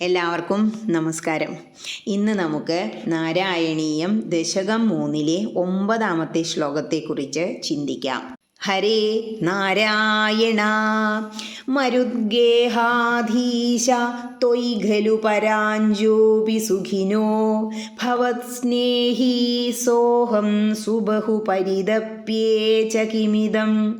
എല്ലാവർക്കും നമസ്കാരം. ഇന്ന് നമുക്ക് നാരായണീയം ദശകം മൂന്നിലെ ഒമ്പതാമത്തെ ശ്ലോകത്തെക്കുറിച്ച് ചിന്തിക്കാം. ഹരേ നാരായണ. മരുദ്ഗേഹാധീശ ത്വയി ഖലു പരാഞ്ജോപി സുഖിനോ. ഭവത്സ്നേഹീ സോഹം സുബഹു പരിതപ്യേ ച കിമിദം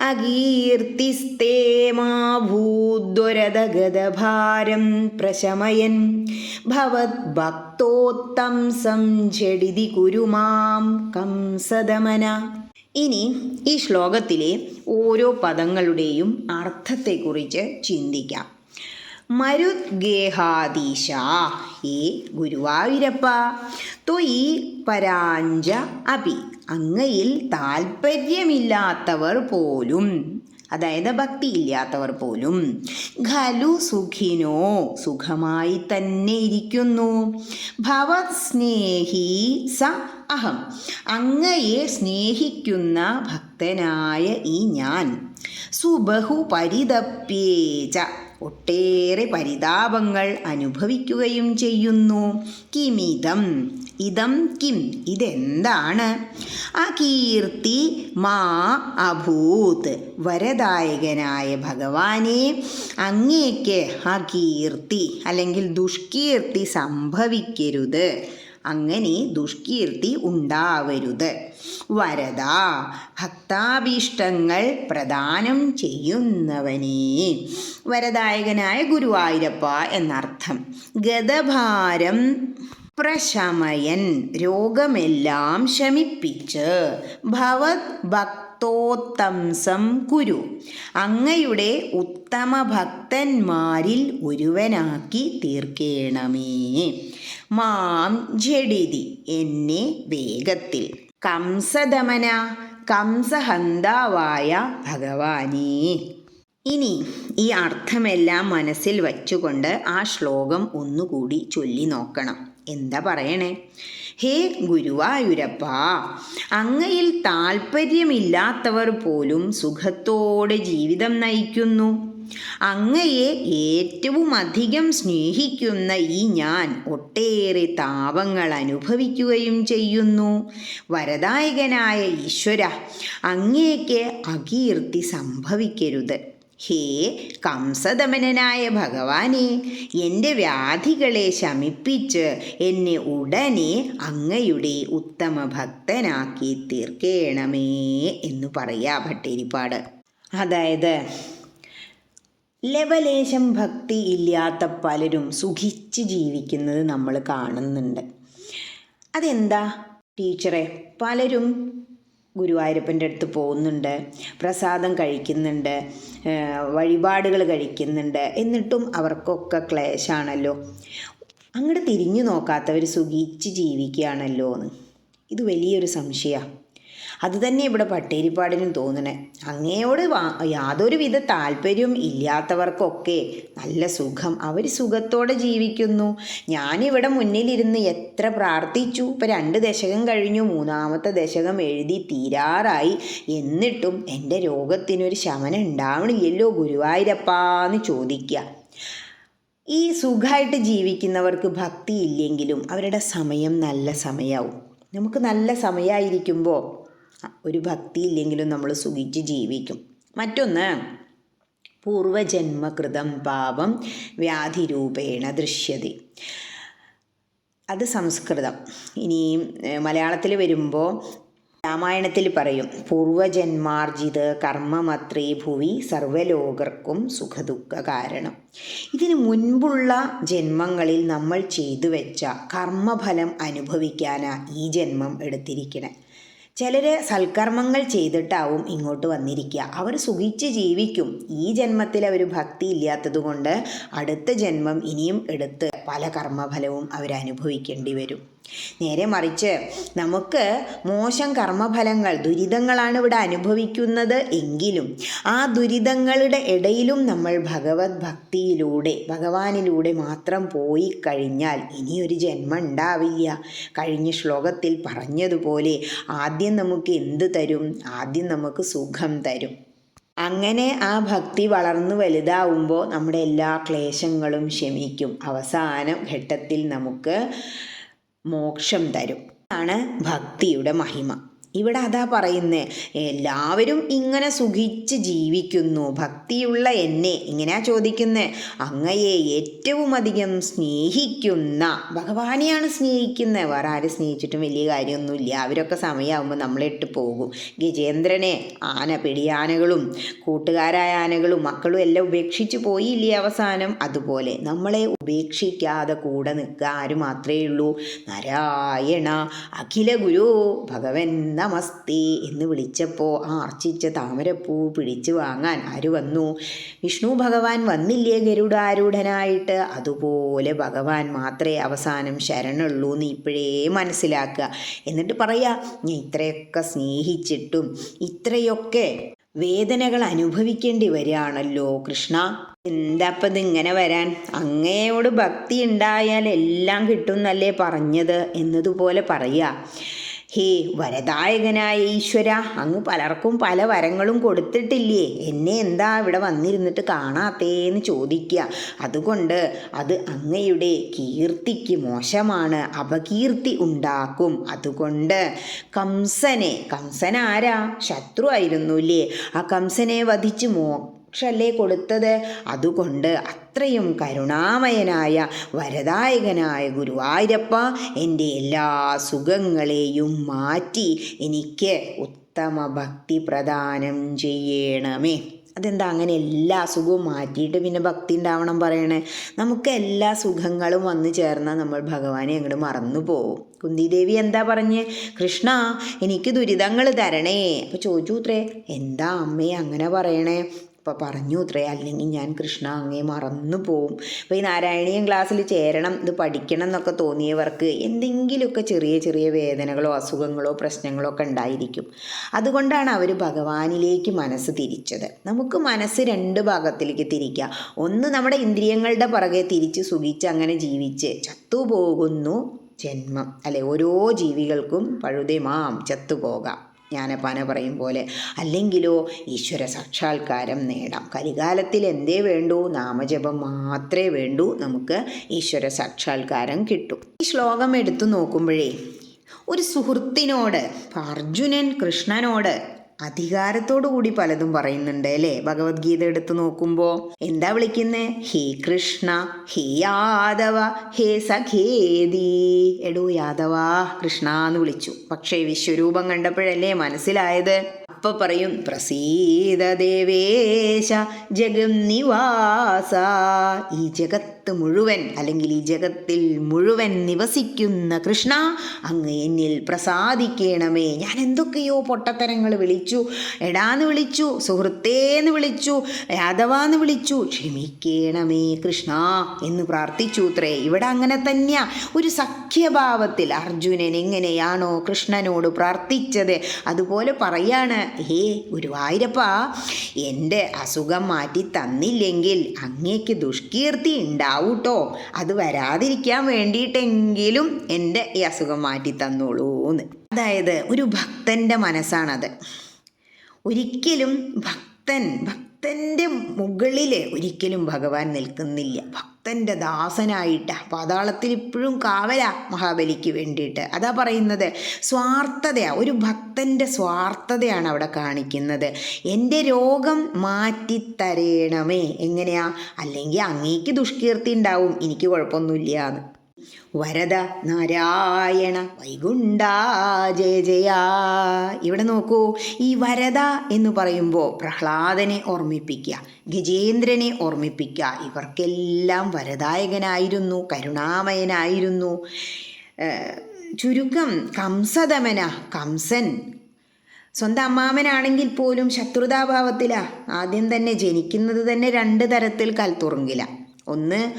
അകീർത്തിസ്തേ മാ ഭൂദ്വരദഗതഭാരം പ്രശമയൻ. ഭവദ്ഭക്തോത്തംസം ജഡിതി കുരു മാം കംസദമന. ഇനി ഈ ശ്ലോകത്തിലെ ഓരോ പദങ്ങളുടെയും അർത്ഥത്തെക്കുറിച്ച് ചിന്തിക്കാം. മരുദ്ഗേഹാദീശ ഏ ഗുരുവായൂരപ്പ തൊയി പരാഞ്ച അപി അങ്ങയിൽ താൽപ്പര്യമില്ലാത്തവർ പോലും. അതായത് ഭക്തിയില്ലാത്തവർ പോലും. ഖലു സുഖിനോ സുഖമായി തന്നെ ഇരിക്കുന്നു. ഭവത് സ്നേഹി സ അഹം. അങ്ങയെ സ്നേഹിക്കുന്ന ഭക്തനായ ഈ ഞാൻ. സുബഹു പരിതപ്യേച. ഒട്ടേറെ പരിതാപങ്ങൾ അനുഭവിക്കുകയും ചെയ്യുന്നു. കിമിതം ഇതം കിം? ഇതെന്താണ്? അകീർത്തി മാ അഭൂത് വരദായകനായ ഭഗവാനെ അങ്ങേക്ക് കീർത്തി അല്ലെങ്കിൽ ദുഷ്കീർത്തി സംഭവിക്കരുത്. അങ്ങനെ ദുഷ്കീർത്തി ഉണ്ടാവരുത്. വരദ ഭക്താഭീഷ്ടങ്ങൾ പ്രദാനം ചെയ്യുന്നവനേ. വരദായകനായ ഗുരുവായൂരപ്പ എന്നർത്ഥം ഗതഭാരം പ്രശമയൻ രോഗമെല്ലാം ശമിപ്പിച്ച് ഭവത് ഭക്തോത്തംസം കുരു. അങ്ങയുടെ ഉത്തമ ഭക്തന്മാരിൽ ഒരുവനാക്കി തീർക്കേണമേ. മാം ജഡിതി എന്നെ വേഗത്തിൽ. കംസദമന കംസഹന്താവായ ഭഗവാനേ. ഇനി ഈ അർത്ഥമെല്ലാം മനസ്സിൽ വച്ചുകൊണ്ട് ആ ശ്ലോകം ഒന്നുകൂടി ചൊല്ലി നോക്കണം. എന്താ പറയണേ? ഹേ ഗുരുവായൂരപ്പ അങ്ങയിൽ താൽപ്പര്യമില്ലാത്തവർ പോലും സുഖത്തോടെ ജീവിതം നയിക്കുന്നു. അങ്ങയെ ഏറ്റവും അധികം സ്നേഹിക്കുന്ന ഈ ഞാൻ ഒട്ടേറെ താപങ്ങൾ അനുഭവിക്കുകയും ചെയ്യുന്നു. വരദായകനായ ഈശ്വര അങ്ങേക്ക് അകീർത്തി സംഭവിക്കരുത്. ഹേ കംസദമനനായ ഭഗവാനെ എന്റെ വ്യാധികളെ ശമിപ്പിച്ച് എന്നെ ഉടനെ അങ്ങയുടെ ഉത്തമ ഭക്തനാക്കി തീർക്കേണമേ എന്ന് പറയാ ഭട്ടേരിപ്പാട്. അതായത് ലവലേശം ഭക്തി ഇല്ലാത്ത പലരും സുഖിച്ച് ജീവിക്കുന്നത് നമ്മൾ കാണുന്നുണ്ട്. അതെന്താ ടീച്ചറെ? പലരും ഗുരുവായൂരപ്പന്റെ അടുത്ത് പോകുന്നുണ്ട്. പ്രസാദം കഴിക്കുന്നുണ്ട്. വഴിപാടുകൾ കഴിക്കുന്നുണ്ട്. എന്നിട്ടും അവർക്കൊക്കെ ക്ലേശാണല്ലോ. അങ്ങോട്ട് തിരിഞ്ഞു നോക്കാത്തവർ സുഖിച്ച് ജീവിക്കുകയാണല്ലോ എന്ന് ഇത് വലിയൊരു സംശയമാണ് അത് തന്നെ ഇവിടെ പട്ടേരിപ്പാടിനും തോന്നണേ. അങ്ങയോട് യാതൊരു വിധ താല്പര്യവും ഇല്ലാത്തവർക്കൊക്കെ നല്ല സുഖം. അവർ സുഖത്തോടെ ജീവിക്കുന്നു. ഞാനിവിടെ മുന്നിലിരുന്ന് എത്ര പ്രാർത്ഥിച്ചു. ഇപ്പം രണ്ട് ദശകം കഴിഞ്ഞു. മൂന്നാമത്തെ ദശകം എഴുതി തീരാറായി. എന്നിട്ടും എന്റെ രോഗത്തിനൊരു ശമനം ഉണ്ടാവണില്ലല്ലോ ഗുരുവായൂരപ്പാന്ന് ചോദിക്കുക ഈ സുഖമായിട്ട് ജീവിക്കുന്നവർക്ക് ഭക്തി ഇല്ലെങ്കിലും അവരുടെ സമയം നല്ല സമയമാവും നമുക്ക് നല്ല സമയമായിരിക്കുമ്പോൾ ഒരു ഭക്തി ഇല്ലെങ്കിലും നമ്മൾ സുഖിച്ച് ജീവിക്കും. മറ്റൊന്ന് പൂർവജന്മകൃതം പാപം വ്യാധിരൂപേണ ദൃശ്യത. അത് സംസ്കൃതം. ഇനി മലയാളത്തിൽ വരുമ്പോൾ രാമായണത്തിൽ പറയും പൂർവജന്മാർജിത് കർമ്മമത്രേ ഭുവി സർവലോകർക്കും സുഖദുഃഖ കാരണം. ഇതിനു മുൻപുള്ള ജന്മങ്ങളിൽ നമ്മൾ ചെയ്തു വെച്ച കർമ്മഫലം അനുഭവിക്കാനാണ് ഈ ജന്മം എടുത്തിരിക്കണേ. ചിലർ സൽക്കർമ്മങ്ങൾ ചെയ്തിട്ടാവും ഇങ്ങോട്ട് വന്നിരിക്കുക. അവർ സുഖിച്ച് ജീവിക്കും. ഈ ജന്മത്തിൽ അവർ ഭക്തി ഇല്ലാത്തത് കൊണ്ട് അടുത്ത ജന്മം ഇനിയും എടുത്ത് പല കർമ്മഫലവും അവരനുഭവിക്കേണ്ടി വരും. നേരെ മറിച്ച് നമുക്ക് മോശം കർമ്മഫലങ്ങൾ ദുരിതങ്ങളാണ് ഇവിടെ അനുഭവിക്കുന്നത് എങ്കിലും ആ ദുരിതങ്ങളുടെ ഇടയിലും നമ്മൾ ഭഗവത് ഭക്തിയിലൂടെ ഭഗവാനിലൂടെ മാത്രം പോയി കഴിഞ്ഞാൽ ഇനിയൊരു ജന്മം ഉണ്ടാവില്ല. കഴിഞ്ഞ ശ്ലോകത്തിൽ പറഞ്ഞതുപോലെ ആദ്യം നമുക്ക് എന്ത് തരും? ആദ്യം നമുക്ക് സുഖം തരും. അങ്ങനെ ആ ഭക്തി വളർന്നു വലുതാവുമ്പോൾ നമ്മുടെ എല്ലാ ക്ലേശങ്ങളും ക്ഷമിക്കും അവസാന ഘട്ടത്തിൽ നമുക്ക് മോക്ഷം തരും. ആണ് ഭക്തിയുടെ മഹിമ. ഇവിടെ അതാ പറയുന്നത് എല്ലാവരും ഇങ്ങനെ സുഖിച്ച് ജീവിക്കുന്നു ഭക്തിയുള്ള എന്നെ ഇങ്ങനെയാ ചോദിക്കുന്നേ. അങ്ങയെ ഏറ്റവും അധികം സ്നേഹിക്കുന്ന ഭഗവാനെയാണ് സ്നേഹിക്കുന്നത് വേറെ ആരും സ്നേഹിച്ചിട്ടും വലിയ കാര്യമൊന്നുമില്ല. അവരൊക്കെ സമയമാകുമ്പോൾ നമ്മളിട്ട് പോകും. ഗജേന്ദ്രനെ ആന പിടിയാനകളും കൂട്ടുകാരായ ആനകളും മക്കളും എല്ലാം ഉപേക്ഷിച്ച് പോയില്ലേ അവസാനം? അതുപോലെ നമ്മളെ ഉപേക്ഷിക്കാതെ കൂടെ നിൽക്കുക ആര് മാത്രമേ ഉള്ളൂ? നാരായണ അഖില ഗുരു ഭഗവൻ നമസ്തേ എന്ന് വിളിച്ചപ്പോൾ ആ അർച്ചിച്ച താമരപ്പൂ പിടിച്ചു വാങ്ങാൻ ആര് വന്നു? വിഷ്ണു ഭഗവാൻ വന്നില്ലേ ഗരുഡാരൂഢനായിട്ട്? അതുപോലെ ഭഗവാൻ മാത്രമേ അവസാനം ശരണുള്ളൂ എന്ന് ഇപ്പോഴേ മനസ്സിലാക്കുക. എന്നിട്ട് പറയാ ഞാൻ ഇത്രയൊക്കെ സ്നേഹിച്ചിട്ടും ഇത്രയൊക്കെ വേദനകൾ അനുഭവിക്കേണ്ടി വരികയാണല്ലോ കൃഷ്ണ. എന്താപ്പത് ഇങ്ങനെ വരാൻ? അങ്ങയോട് ഭക്തി ഉണ്ടായാൽ എല്ലാം കിട്ടും എന്നല്ലേ പറഞ്ഞത്? എന്നതുപോലെ പറയുക ഹേ വരദായകനായ ഈശ്വര അങ്ങ് പലർക്കും പല വരങ്ങളും കൊടുത്തിട്ടില്ലേ? എന്നെ എന്താ ഇവിടെ വന്നിരുന്നിട്ട് കാണാത്തേന്ന് ചോദിക്കുക അതുകൊണ്ട് അത് അങ്ങയുടെ കീർത്തിക്ക് മോശമാണ് അപകീർത്തി ഉണ്ടാക്കും. അതുകൊണ്ട് കംസനെ കംസൻ ആരാ ശത്രു ആയിരുന്നുല്ലേ? ആ കംസനെ വധിച്ച് മോ ക്ഷല്ലേ കൊടുത്തത്. അതുകൊണ്ട് അത്രയും കരുണാമയനായ വരദായകനായ ഗുരുവായൂരപ്പ എന്റെ എല്ലാ സുഖങ്ങളെയും മാറ്റി എനിക്ക് ഉത്തമ ഭക്തി പ്രദാനം ചെയ്യണമേ. അതെന്താ അങ്ങനെ എല്ലാ അസുഖവും മാറ്റിയിട്ട് പിന്നെ ഭക്തി ഉണ്ടാവണം പറയണേ? നമുക്ക് എല്ലാ സുഖങ്ങളും വന്നു ചേർന്നാൽ നമ്മൾ ഭഗവാനെ അങ്ങോട്ട് മറന്നു പോവും. കുന്തിദേവി എന്താ പറഞ്ഞ്? കൃഷ്ണ എനിക്ക് ദുരിതങ്ങൾ തരണേ. അപ്പോൾ ചോദിച്ചു എന്താ അമ്മേ അങ്ങനെ പറയണേ? അപ്പോൾ പറഞ്ഞു അല്ലെങ്കിൽ ഞാൻ കൃഷ്ണ അങ്ങേ മറന്നു പോവും. അപ്പോൾ ഈ നാരായണീയം ക്ലാസ്സിൽ ചേരണം ഇത് പഠിക്കണം എന്നൊക്കെ തോന്നിയവർക്ക് എന്തെങ്കിലുമൊക്കെ ചെറിയ ചെറിയ വേദനകളോ അസുഖങ്ങളോ പ്രശ്നങ്ങളോ ഒക്കെ ഉണ്ടായിരിക്കും. അതുകൊണ്ടാണ് അവർ ഭഗവാനിലേക്ക് മനസ്സ് തിരിച്ചത്. നമുക്ക് മനസ്സ് രണ്ട് ഭാഗത്തിലേക്ക് തിരിക്കുക ഒന്ന് നമ്മുടെ ഇന്ദ്രിയങ്ങളുടെ പുറകെ തിരിച്ച് സുഖിച്ച് അങ്ങനെ ജീവിച്ച് ചത്തുപോകുന്നു ജന്മം. അല്ലെ ഓരോ ജീവികൾക്കും പഴുതേ മാം ചത്തുപോകാം. ജ്ഞാനപ്പാന പറയും പോലെ അല്ലെങ്കിലോ ഈശ്വര സാക്ഷാത്കാരം നേടാം. കലികാലത്തിൽ എന്തേ വേണ്ടൂ? നാമജപം മാത്രമേ വേണ്ടൂ. നമുക്ക് ഈശ്വര സാക്ഷാത്കാരം കിട്ടും. ഈ ശ്ലോകം എടുത്തു നോക്കുമ്പോഴേ ഒരു സുഹൃത്തിനോട് അർജുനൻ കൃഷ്ണനോട് അധികാരത്തോടു കൂടി പലതും പറയുന്നുണ്ട് അല്ലേ? ഭഗവത്ഗീത എടുത്തു നോക്കുമ്പോൾ എന്താ വിളിക്കുന്നേ? ഹേ കൃഷ്ണ ഹേ യാദവ ഹേ സഖേദി. എടോ യാദവ കൃഷ്ണ എന്ന് വിളിച്ചു. പക്ഷേ വിശ്വരൂപം കണ്ടപ്പോഴല്ലേ മനസ്സിലായത്? അപ്പൊ പറയും പ്രസീത ദേവേശ നിവാസ ഈ ജഗത്ത് മുഴുവൻ അല്ലെങ്കിൽ ഈ ജഗത്തിൽ മുഴുവൻ നിവസിക്കുന്ന കൃഷ്ണ അങ്ങ് എന്നിൽ പ്രസാദിക്കണമേ. ഞാൻ എന്തൊക്കെയോ പൊട്ടത്തരങ്ങൾ വിളിച്ചു എടാന്ന് വിളിച്ചു സുഹൃത്തേന്ന് വിളിച്ചു യാദവാന്ന് വിളിച്ചു. ക്ഷമിക്കണമേ കൃഷ്ണ എന്ന് പ്രാർത്ഥിച്ചു ത്രേ ഇവിടെ അങ്ങനെ തന്നെയാ. ഒരു സഖ്യഭാവത്തിൽ അർജുനൻ എങ്ങനെയാണോ കൃഷ്ണനോട് പ്രാർത്ഥിച്ചത്. അതുപോലെ പറയാണ് ഹേ ഗുരുവായൂരപ്പ എന്റെ അസുഖം മാറ്റി തന്നില്ലെങ്കിൽ അങ്ങേക്ക് ദുഷ്കീർത്തി ഉണ്ടാവൂട്ടോ. അത് വരാതിരിക്കാൻ വേണ്ടിയിട്ടെങ്കിലും എന്റെ ഈ അസുഖം മാറ്റി തന്നോളൂ എന്ന് അതായത് ഒരു ഭക്തന്റെ മനസ്സാണത്. ഒരിക്കലും ഭക്തൻ ഭക്തൻ ഭക്തന്റെ മുകളിൽ ഒരിക്കലും ഭഗവാൻ നിൽക്കുന്നില്ല. ഭക്തന്റെ ദാസനായിട്ട് പാതാളത്തിൽ ഇപ്പോഴും കാവല മഹാബലിക്ക് വേണ്ടിയിട്ട്. അതാ പറയുന്നത് സ്വാർത്ഥതയാണ് ഒരു ഭക്തന്റെ സ്വാർത്ഥതയാണ് അവിടെ കാണിക്കുന്നത്. എന്റെ രോഗം മാറ്റിത്തരേണമേ. എങ്ങനെയാ? അല്ലെങ്കിൽ അങ്ങേക്ക് ദുഷ്കീർത്തി ഉണ്ടാവും. എനിക്ക് കുഴപ്പമൊന്നുമില്ല എന്ന്. വരദ നാരായണ വൈകുണ്ഠ ജയ ജയ. ഇവിടെ നോക്കൂ ഈ വരദ എന്ന് പറയുമ്പോൾ പ്രഹ്ലാദനെ ഓർമ്മിപ്പിക്കുക ഗജേന്ദ്രനെ ഓർമ്മിപ്പിക്കുക ഇവർക്കെല്ലാം വരദായകനായിരുന്നു കരുണാമയനായിരുന്നു. ചുരുക്കം കംസദമന കംസൻ. സ്വന്തം അമ്മാമനാണെങ്കിൽ പോലും ശത്രുതാഭാവത്തിലാ. ആദ്യം തന്നെ ജനിക്കുന്നത് തന്നെ രണ്ട് തരത്തിൽ കൽത്തുറുങ്കില. ഒന്ന്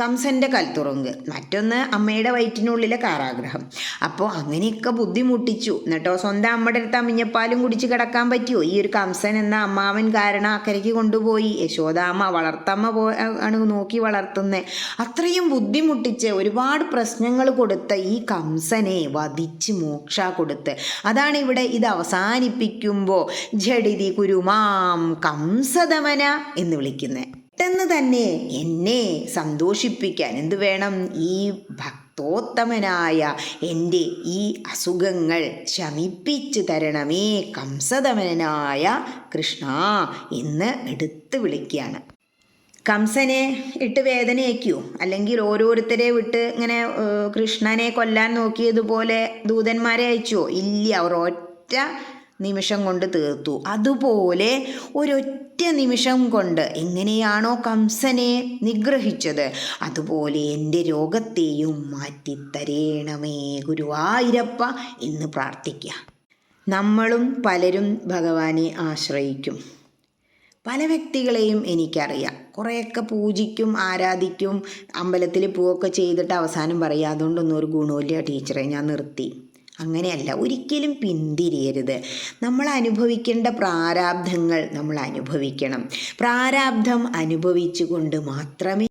കംസന്റെ കൽത്തുറങ്ക്. മറ്റൊന്ന് അമ്മയുടെ വയറ്റിനുള്ളിലെ കാരാഗ്രഹം. അപ്പോൾ അങ്ങനെയൊക്കെ ബുദ്ധിമുട്ടിച്ചു. എന്നിട്ടോ സ്വന്തം അമ്മയുടെ അടുത്ത് അമ്മിഞ്ഞപ്പാലും കുടിച്ച് കിടക്കാൻ പറ്റുമോ ഈ ഒരു കംസൻ എന്ന അമ്മാവൻ കാരണം അക്കരയ്ക്ക് കൊണ്ടുപോയി. യശോദാമ്മ വളർത്തമ്മ പോ ആണ് നോക്കി വളർത്തുന്നത് അത്രയും ബുദ്ധിമുട്ടിച്ച് ഒരുപാട് പ്രശ്നങ്ങൾ കൊടുത്ത ഈ കംസനെ വധിച്ച് മോക്ഷ കൊടുത്ത്. അതാണ് ഇവിടെ ഇത് അവസാനിപ്പിക്കുമ്പോൾ ജഡിതി കുരുമാം കംസദമന എന്ന് വിളിക്കുന്നത് പെട്ടെന്ന് തന്നെ എന്നെ സന്തോഷിപ്പിക്കാൻ എന്ത് വേണം? ഈ ഭക്തോത്തമനായ എന്റെ ഈ അസുഖങ്ങൾ ശമിപ്പിച്ച് തരണമേ കംസദമനായ കൃഷ്ണ എന്ന് എടുത്ത് വിളിക്കുകയാണ്. കംസനെ ഇട്ട് വേദനയേക്കൂ അല്ലെങ്കിൽ ഓരോരുത്തരെ വിട്ട് ഇങ്ങനെ കൃഷ്ണനെ കൊല്ലാൻ നോക്കിയതുപോലെ ദൂതന്മാരെ അയച്ചോ? ഇല്ല അവർ ഒറ്റ നിമിഷം കൊണ്ട് തീർത്തു. അതുപോലെ ഒരൊറ്റ നിമിഷം കൊണ്ട് എങ്ങനെയാണോ കംസനെ നിഗ്രഹിച്ചത് അതുപോലെ എന്റെ രോഗത്തെയും മാറ്റിത്തരേണമേ ഗുരുവായൂരപ്പ എന്ന് പ്രാർത്ഥിക്കുക നമ്മളും പലരും ഭഗവാനെ ആശ്രയിക്കും. പല വ്യക്തികളെയും എനിക്കറിയാം. കുറേയൊക്കെ പൂജിക്കും ആരാധിക്കും അമ്പലത്തിൽ പോവൊക്കെ ചെയ്തിട്ട് അവസാനം പറയാം അതുകൊണ്ടൊന്നും ഒരു ഗുണമില്ല ടീച്ചറെ ഞാൻ നിർത്തി. അങ്ങനെയല്ല ഒരിക്കലും പിന്തിരിയരുത്. നമ്മൾ അനുഭവിക്കേണ്ട പ്രാരാബ്ധങ്ങൾ നമ്മൾ അനുഭവിക്കണം. പ്രാരാബ്ധം അനുഭവിച്ചുകൊണ്ട് മാത്രമേ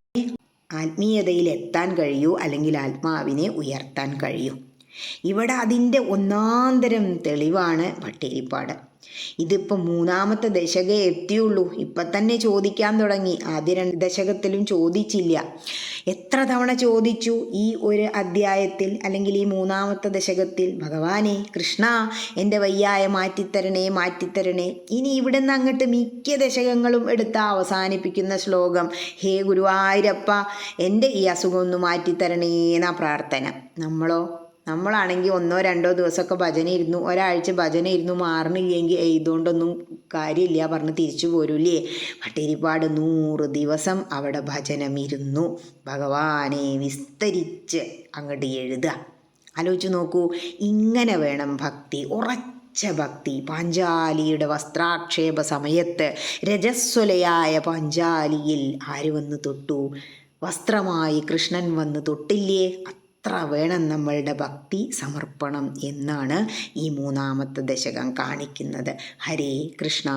ആത്മീയതയിൽ എത്താൻ കഴിയൂ അല്ലെങ്കിൽ ആത്മാവിനെ ഉയർത്താൻ കഴിയൂ. ഇവിടെ അതിന്റെ ഒന്നാന്തരം തെളിവാണ് വട്ടേരിപ്പാട് ഇതിപ്പോൾ മൂന്നാമത്തെ ദശകേ എത്തിയുള്ളൂ. ഇപ്പം തന്നെ ചോദിക്കാൻ തുടങ്ങി. ആദ്യ രണ്ട് ദശകത്തിലും ചോദിച്ചില്ല. എത്ര തവണ ചോദിച്ചു ഈ ഒരു അധ്യായത്തിൽ അല്ലെങ്കിൽ ഈ മൂന്നാമത്തെ ദശകത്തിൽ? ഭഗവാനെ കൃഷ്ണ എന്റെ വയ്യായ മാറ്റിത്തരണേ മാറ്റിത്തരണേ. ഇനി ഇവിടെ നിന്ന് അങ്ങോട്ട് മിക്ക ദശകങ്ങളും എടുത്ത അവസാനിപ്പിക്കുന്ന ശ്ലോകം. ഹേ ഗുരുവായൂരപ്പ എന്റെ ഈ അസുഖം ഒന്ന് മാറ്റിത്തരണേ എന്നാ പ്രാർത്ഥന. നമ്മളോ? നമ്മളാണെങ്കിൽ ഒന്നോ രണ്ടോ ദിവസമൊക്കെ ഭജന ഇരുന്നു ഒരാഴ്ച ഭജന ഇരുന്നു മാറണില്ലെങ്കിൽ എഴുതുകൊണ്ടൊന്നും കാര്യമില്ല. പറഞ്ഞ് തിരിച്ചു പോരൂലേ പട്ടിരിപ്പാട് നൂറ് ദിവസം അവിടെ ഭജനം ഇരുന്നു ഭഗവാനെ വിസ്തരിച്ച് അങ്ങോട്ട് എഴുതുക. ആലോചിച്ച് നോക്കൂ. ഇങ്ങനെ വേണം ഭക്തി. ഉറച്ച ഭക്തി. പാഞ്ചാലിയുടെ വസ്ത്രാക്ഷേപ സമയത്ത് രജസ്വലയായ പാഞ്ചാലിയിൽ ആര് വന്ന് തൊട്ടു? വസ്ത്രമായി കൃഷ്ണൻ വന്ന് തൊട്ടില്ലേ? അത്ര വേണം നമ്മളുടെ ഭക്തി സമർപ്പണം എന്നാണ് ഈ മൂന്നാമത്തെ ദശകം കാണിക്കുന്നത്. ഹരേ കൃഷ്ണ.